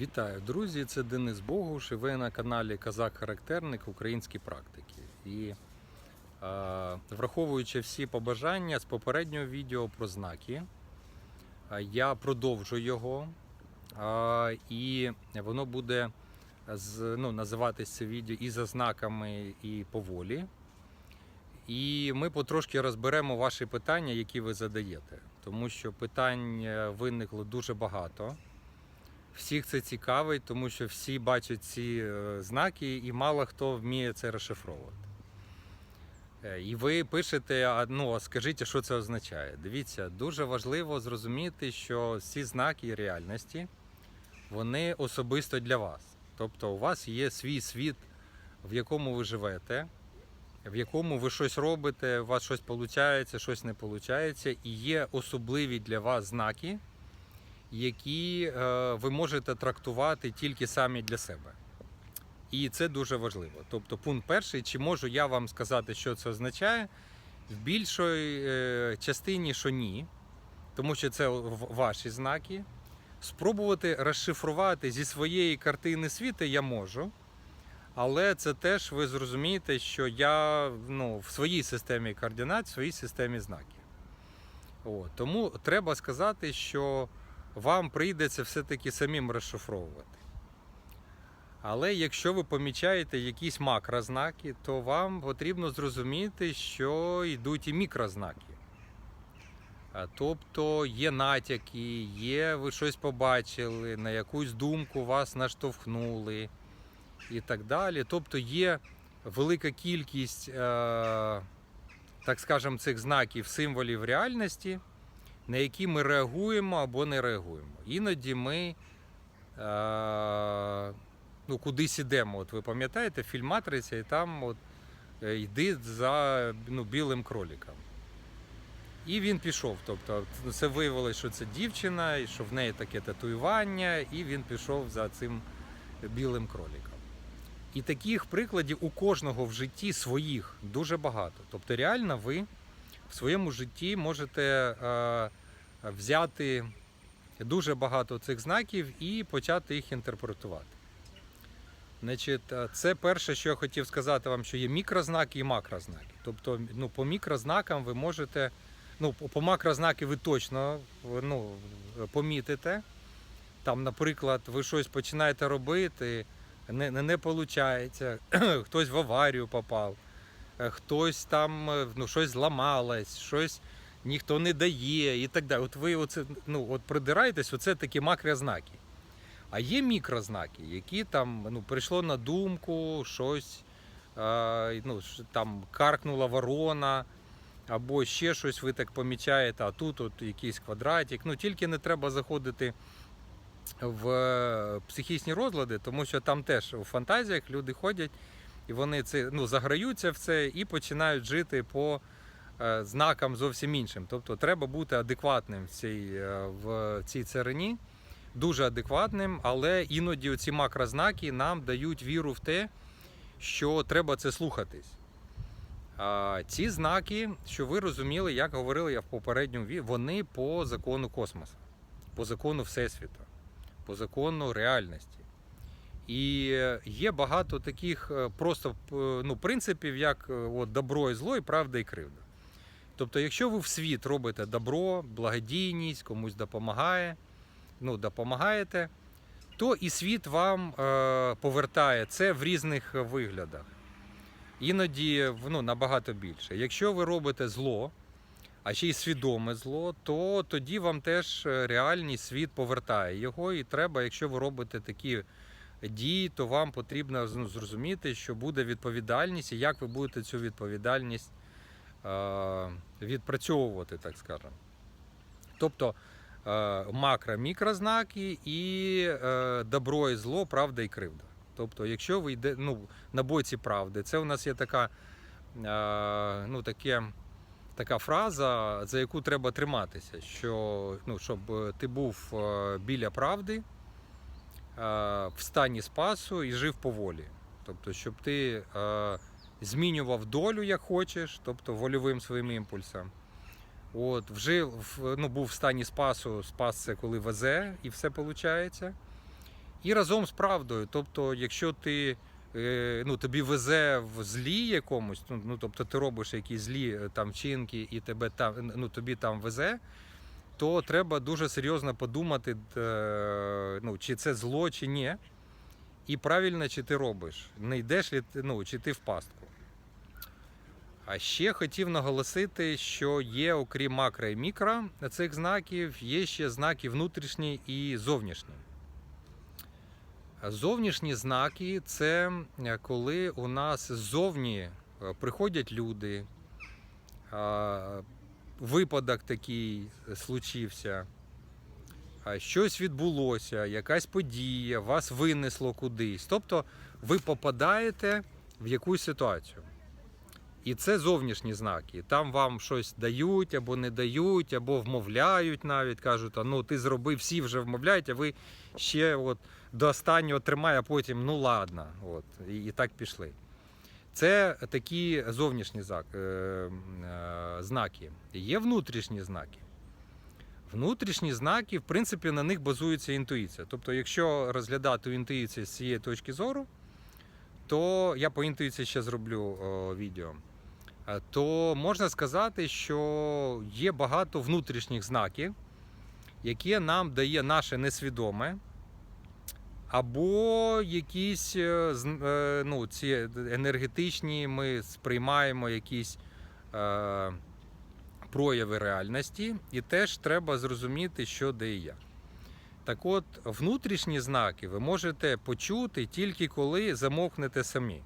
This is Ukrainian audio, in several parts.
Вітаю, друзі! Це Денис Богуш і ви на каналі Казак-Характерник Українські практики. І е, враховуючи всі побажання з попереднього відео про знаки, я продовжу його. Е, і воно буде з, ну, називатися це відео і за знаками, і поволі. І ми потрошки розберемо ваші питання, які ви задаєте. Тому що питань е, виникло дуже багато. Всіх це цікавить, тому що всі бачать ці е, знаки, і мало хто вміє це розшифровувати. Е, І ви пишете, ну, а скажіть, що це означає. Дивіться, дуже важливо зрозуміти, що ці знаки реальності вони особисто для вас. Тобто у вас є свій світ, в якому ви живете, в якому ви щось робите, у вас щось виходить, щось не виходить, і є особливі для вас знаки, які е, ви можете трактувати тільки самі для себе. І це дуже важливо. Тобто, пункт перший, чи можу я вам сказати, що це означає? В більшій е, частині, що ні, тому що це ваші знаки. Спробувати розшифрувати зі своєї картини світу я можу. Але це теж ви зрозумієте, що я ну, в своїй системі координат, в своїй системі знаків. Тому треба сказати, що вам прийдеться все-таки самим розшифровувати. Але якщо ви помічаєте якісь макрознаки, то вам потрібно зрозуміти, що йдуть і мікрознаки. Тобто є натяки, є ви щось побачили, на якусь думку вас наштовхнули і так далі. Тобто є велика кількість, е, так скажемо, цих знаків, символів реальності, на які ми реагуємо або не реагуємо. Іноді ми е, ну, кудись ідемо. От ви пам'ятаєте, фільм Матриця, і там от, е, йди за ну, білим кроликом. І він пішов. Тобто це виявилося, що це дівчина, і що в неї таке татуювання, і він пішов за цим білим кроликом. І таких прикладів у кожного в житті своїх дуже багато. Тобто, реально ви в своєму житті можете е, взяти дуже багато цих знаків і почати їх інтерпретувати. Значить, е, це перше, що я хотів сказати вам, що є мікрознаки і макрознаки. Тобто, ну, по мікрознакам ви можете, ну, по- макрознаки ви точно ну, помітите. Там, наприклад, ви щось починаєте робити, не, не, не виходить, хтось в аварію попав, е, хтось там е, ну, щось зламалось, щось ніхто не дає і так далі. От ви оце, ну, от придираєтесь, оце такі макрознаки. А є мікрознаки, які там ну, прийшло на думку, щось е, ну, там каркнула ворона, або ще щось ви так помічаєте, а тут от якийсь квадратик. Ну, тільки не треба заходити в е, психічні розлади, тому що там теж у фантазіях люди ходять і вони це ну, заграються в це і починають жити по знакам зовсім іншим. Тобто треба бути адекватним в цій, е, в цій царині, дуже адекватним, але іноді ці макрознаки нам дають віру в те, що треба це слухатись. Ці знаки, що ви розуміли, як говорили я в попередньому відео, вони по закону космосу, по закону Всесвіту, по закону реальності. І е, є багато таких е, просто е, ну, принципів, як е, от, добро і зло, і правда і кривда. Тобто, якщо ви в світ робите добро, благодійність, комусь допомагає, ну, допомагаєте, то і світ вам е, повертає це в різних виглядах. Іноді ну, набагато більше. Якщо ви робите зло, а ще й свідоме зло, то тоді вам теж е, реальний світ повертає його, і треба, якщо ви робите такі дії, то вам потрібно ну, зрозуміти, що буде відповідальність, і як ви будете цю відповідальність відпрацьовувати, так скажемо. Тобто е, макро мікрознаки і е, добро і зло, правда і кривда. Тобто, якщо ви йде ну, на боці правди, це у нас є така, е, ну, таке, така фраза, за яку треба триматися, що ну, щоб е, ти був е, біля правди, е, в стані спасу і жив поволі. Тобто, щоб ти е, змінював долю, як хочеш, тобто вольовим своїм імпульсом. От, вжив, ну, був в стані спасу, спас це коли везе, і все виходить. І разом з правдою. Тобто, якщо ти е, ну, тобі везе в злі якомусь, ну, ну тобто ти робиш якісь злі е, там вчинки і тебе там, ну, тобі там везе, то треба дуже серйозно подумати, е, ну, чи це зло, чи ні. І правильно, чи ти робиш, не йдеш ну, чи ти в пастку. А ще хотів наголосити, що є, окрім макро і мікро цих знаків, є ще знаки внутрішні і зовнішні. Зовнішні знаки це е, коли у нас ззовні е, приходять люди, випадок такий случився, щось відбулося, якась подія, вас винесло кудись. Тобто ви попадаєте в якусь ситуацію. І це зовнішні знаки. Там вам щось дають або не дають, або вмовляють навіть, кажуть, а ну ти зробив, всі вже вмовляють, а ви ще от до останнього тримає, а потім ну ладно. От, і, і так пішли. Це такі зовнішні е, е, знаки. Є внутрішні знаки. Внутрішні знаки, в принципі, на них базується інтуїція. Тобто, якщо розглядати інтуїцію з цієї точки зору, то я по інтуїції ще зроблю о, відео. Е, То можна сказати, що є багато внутрішніх знаків, які нам дає наше несвідоме, або якісь е, е, ну, ці енергетичні, ми сприймаємо якісь е, прояви реальності, і теж треба зрозуміти, що де і як. Так от, внутрішні знаки ви можете почути тільки коли замовкнете самі.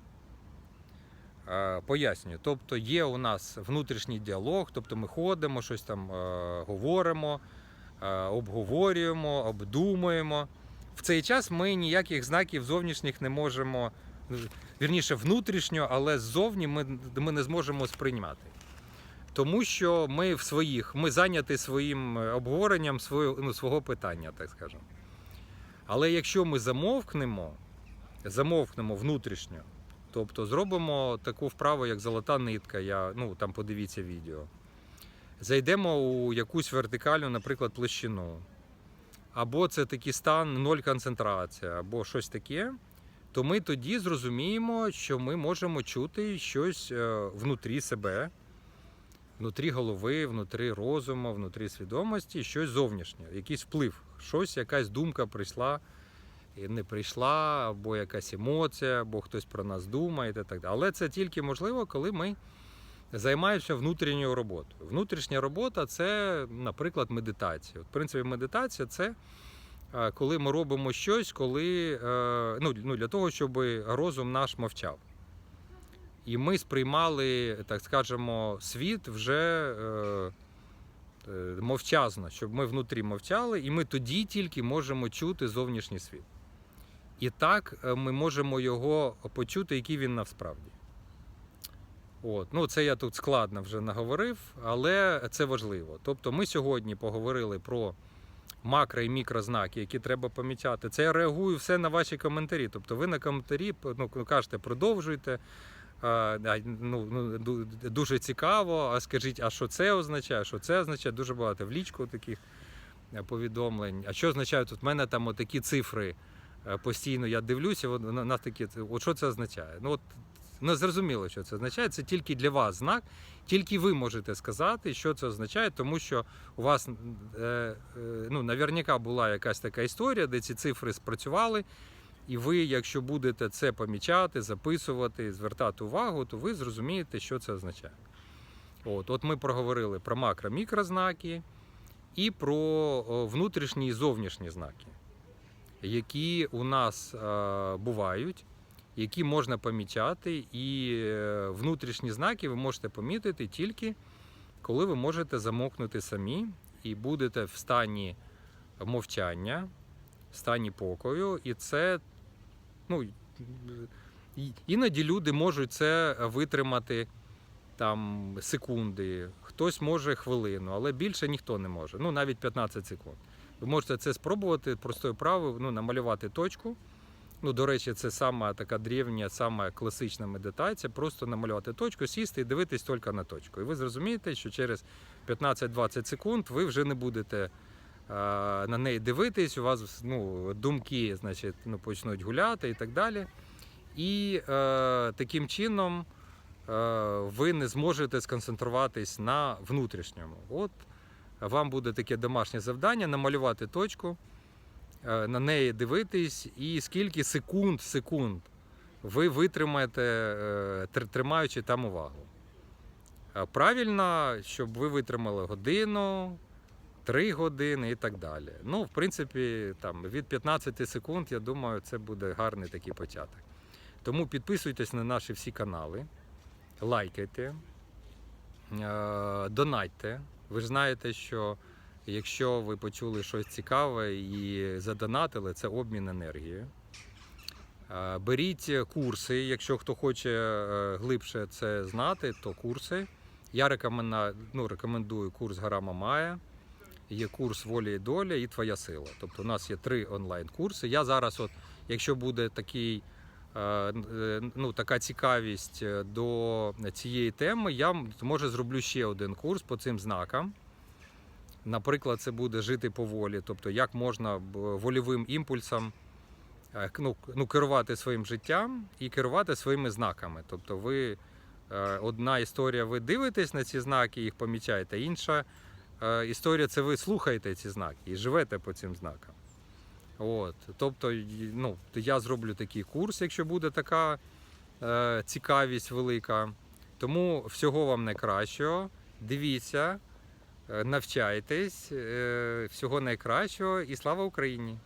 Е, Пояснюю. Тобто є у нас внутрішній діалог, тобто ми ходимо, щось там е, говоримо, е, обговорюємо, обдумуємо. В цей час ми ніяких знаків зовнішніх не можемо, вірніше, внутрішньо, але ззовні ми, ми не зможемо сприймати. Тому що ми в своїх, ми зайняті своїм обговоренням свого, ну, свого питання, так скажемо. Але якщо ми замовкнемо, замовкнемо внутрішньо, тобто зробимо таку вправу, як золота нитка, я, ну там подивіться відео. Зайдемо у якусь вертикальну, наприклад, площину. Або це такий стан ноль концентрація, або щось таке, то ми тоді зрозуміємо, що ми можемо чути щось е, внутрі себе, внутрі голови, внутрі розуму, внутрі свідомості, щось зовнішнє, якийсь вплив, щось, якась думка прийшла і не прийшла, або якась емоція, або хтось про нас думає. і так далі. Але це тільки можливо, коли ми займаємося внутрішньою роботою. Внутрішня робота це, наприклад, медитація. От, В принципі, медитація це е, коли ми робимо щось, коли е, ну, ну, для того, щоб розум наш мовчав. І ми сприймали, так скажемо, світ вже е, мовчазно, щоб ми внутрі мовчали, і ми тоді тільки можемо чути зовнішній світ. І так е, ми можемо його почути, який він насправді. От. Ну, це я тут складно вже наговорив, але це важливо. Тобто ми сьогодні поговорили про макро і мікрознаки, які треба помічати. Це я реагую все на ваші коментарі. Тобто ви на коментарі ну, кажете, продовжуйте. А, ну, ну, дуже цікаво. А скажіть, а що це означає? Що це означає? Дуже багато в лічку таких е, повідомлень. А що означає тут? У мене там такі цифри постійно я дивлюся, на, такі, от що це означає? Ну, от, не зрозуміло, що це означає. Це тільки для вас знак, тільки ви можете сказати, що це означає, тому що у вас е, е, ну, наверняка була якась така історія, де ці цифри спрацювали. І ви, якщо будете це помічати, записувати, звертати увагу, то ви зрозумієте, що це означає. От, от ми проговорили про макро-мікрознаки і про внутрішні і зовнішні знаки, які у нас е, бувають, які можна помічати, і е, внутрішні знаки ви можете помітити тільки коли ви можете замокнути самі і будете в стані мовчання, в стані покою, і це ну, іноді люди можуть це витримати там секунди, хтось може хвилину, але більше ніхто не може. Ну навіть 15 секунд. Ви можете це спробувати простою правою, ну, намалювати точку. Ну, до речі, це сама така древня, сама класична медитація. Просто намалювати точку, сісти і дивитись тільки на точку. І ви зрозумієте, що через 15-20 секунд ви вже не будете на неї дивитись, у вас ну, думки значить, ну, почнуть гуляти і так далі. І е, таким чином е, ви не зможете сконцентруватись на внутрішньому. От вам буде таке домашнє завдання намалювати точку, е, на неї дивитись, і скільки секунд, секунд ви витримаєте, е, тримаючи там увагу. Е, Правильно, щоб ви витримали годину, 3 години і так далі. Ну, в принципі, там від 15 секунд, я думаю, це буде гарний такий початок. Тому підписуйтесь на наші всі канали, лайкайте, е, донатьте. Ви ж знаєте, що якщо ви почули щось цікаве і задонатили, це обмін енергією. Е, Беріть курси, якщо хто хоче е, глибше це знати, то курси. Я рекомендую, ну, рекомендую курс Гора Мамая, є курс волі і доля і твоя сила. Тобто у нас є три онлайн-курси. Я зараз, от, якщо буде такий, ну, така цікавість е, до цієї теми, я може зроблю ще один курс по цим знакам. Наприклад, це буде жити поволі, тобто як можна вольовим імпульсом е, ну, ну, керувати своїм життям і керувати своїми знаками. Тобто, ви е, одна історія, ви дивитесь на ці знаки, їх помічаєте, інша е, історія це ви слухаєте ці знаки і живете по цим знакам. От, тобто, ну, я зроблю такий курс, якщо буде така е, цікавість велика. Тому всього вам найкращого. Дивіться, е, навчайтесь, е, всього найкращого і слава Україні!